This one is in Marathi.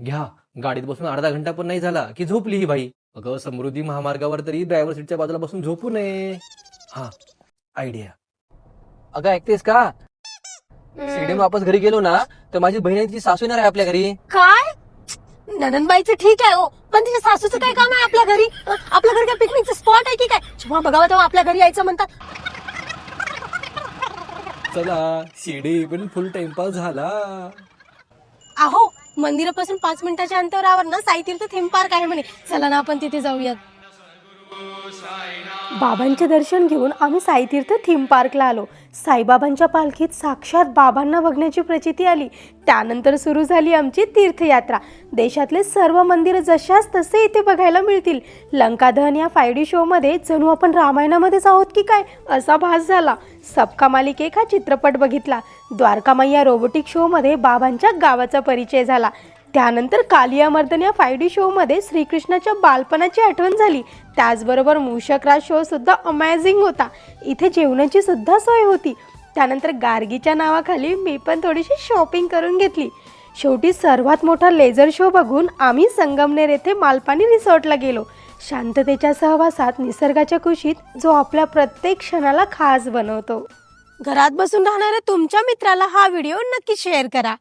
घ्या गाडीत बसून अर्धा घंटा पण नाही झाला की झोपली ही बाई. अगं समृद्धी महामार्गावर तरी ड्रायव्हर सीटच्या बाजूला बसून झोपू नये. हा आयडिया अगं ऐकतेस का? सीडीम वापस घरी गेलो ना तर माझी बहिणीची सासू येणार आहे आपल्या घरी. काय? ननंदबाईचं ठीक आहे हो. पण तिच्या सासूचं काय काम आहे आपल्या घरी? अं, आपल्या घरी काय पिकनिकचं स्पॉट आहे की काय? जेव्हा बघावं तेव्हा आपल्या घरी यायचं म्हणतात. चला सीडी पण फुल टाइमपास झाला. अहो मंदिरापासून पाच मिनिटाच्या अंतरावर ना साईतीर्थ थीम पार्क आहे म्हणे. चला ना आपण तिथे जाऊयात. बाबांचे दर्शन घेऊन आम्ही साईतीर्थ थीम पार्कला आलो. साईबाबांच्या पालखीत साक्षात बाबांना बघण्याची प्रचिती आली. त्यानंतर सुरू झाली आमची तीर्थयात्रा. देशातले सर्व मंदिरं जशाच तसे इथे बघायला मिळतील. लंकादहन या फाय डी शोमध्ये जणू आपण रामायणामध्येच आहोत की काय? असा भास झाला. सबका मालिक एक हा चित्रपट बघितला. द्वारकामाई या रोबोटिक शोमध्ये बाबांच्या गावाचा परिचय झाला. त्यानंतर कालिया मर्दन या फाय डी शोमध्ये श्रीकृष्णाच्या बालपणाची आठवण झाली. त्याचबरोबर मूषकराज शो सुद्धा अमेझिंग होता. इथे जेवणाची सुद्धा सोय होती. त्यानंतर गार्गीच्या नावाखाली मी पण थोडीशी शॉपिंग करून घेतली. शेवटी सर्वात मोठा लेझर शो बघून आम्ही संगमनेर येथे मालपाणी रिसॉर्टला गेलो. शांततेच्या सहवासात निसर्गाच्या कुशीत जो आपल्या प्रत्येक क्षणाला खास बनवतो. घरात बसून राहणाऱ्या तुमच्या मित्राला हा व्हिडिओ नक्की शेअर करा.